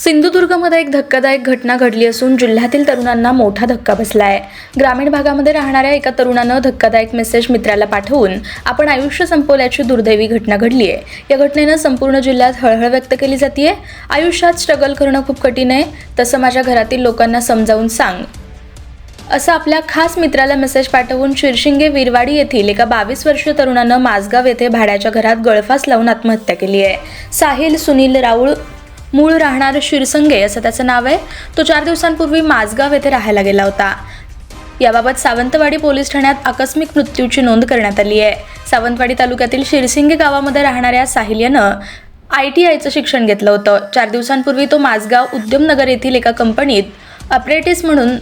सिंधुदुर्गमध्ये एक धक्कादायक घटना घडली असून जिल्ह्यातील तरुणांना मोठा धक्का बसला आहे ग्रामीण भागामध्ये राहणाऱ्या एका तरुणानं धक्कादायक मेसेज मित्राला पाठवून आपण आयुष्य संपवल्याची दुर्दैवी घटना घडली आहे. या घटनेनं संपूर्ण जिल्ह्यात हळहळ व्यक्त केली जाते आयुष्यात स्ट्रगल करणं खूप कठीण आहे. तसं माझ्या घरातील लोकांना समजावून सांग. असं आपल्या खास मित्राला मेसेज पाठवून शिरशिंगे विरवाडी येथील एका बावीस वर्षीय तरुणानं माझगाव येथे भाड्याच्या घरात गळफास लावून आत्महत्या केली आहे. साहिल सुनील राऊळ मूळ राहणार शिरसंगे असं त्याचं नाव आहे. तो चार दिवसांपूर्वी माझगाव येथे राहायला गेला होता. याबाबत सावंतवाडी पोलीस ठाण्यात आकस्मिक मृत्यूची नोंद करण्यात आली आहे. सावंतवाडी तालुक्यातील शिरसिंगे गावामध्ये राहणाऱ्या साहिल यानं आय टी आयचं शिक्षण घेतलं होतं. चार दिवसांपूर्वी तो माझगाव उद्यमनगर येथील एका कंपनीत अप्रेंटिस म्हणून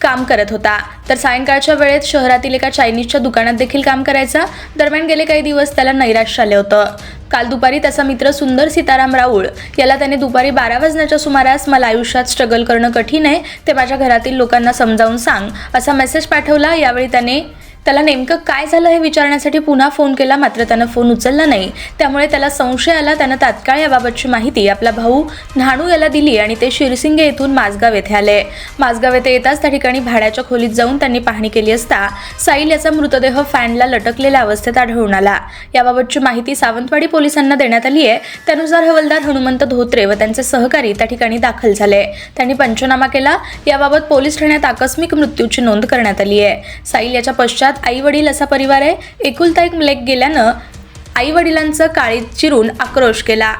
काम करत होता. तर सायंकाळच्या वेळेत शहरातील एका चायनीजच्या दुकानात देखील काम करायचा. दरम्यान गेले काही दिवस त्याला नैराश्य आले होतं. काल दुपारी त्याचा मित्र सुंदर सीताराम राऊळ याला त्याने दुपारी बारा वाजण्याच्या सुमारास मला आयुष्यात स्ट्रगल करणं कठीण आहे ते माझ्या घरातील लोकांना समजावून सांग असा मेसेज पाठवला. यावेळी त्याने त्याला नेमकं काय झालं हे विचारण्यासाठी पुन्हा फोन केला मात्र त्यानं फोन उचलला नाही. त्यामुळे त्याला संशय आला त्यानं तात्काळ याबाबतची माहिती आपला भाऊ न्हाणू याला दिली आणि ते शिरसिंगे येथून माझगाव येथे आले. माझगाव येथे येताच त्या ठिकाणी भाड्याच्या खोलीत जाऊन त्यांनी पाहणी केली असता साईल याचा मृतदेह फॅनला लटकलेल्या अवस्थेत आढळून आला. याबाबतची माहिती सावंतवाडी पोलिसांना देण्यात आली आहे. त्यानुसार हवालदार हनुमंत धोत्रे व त्यांचे सहकारी त्या ठिकाणी दाखल झाले. त्यांनी पंचनामा केला. याबाबत पोलीस ठाण्यात आकस्मिक मृत्यूची नोंद करण्यात आली आहे. साईल याच्या पश्चात आई वडील असा परिवार आहे. एकुलता एक लेक गेल्यानं आई वडिलांचं काळीत चिरून आक्रोश केला.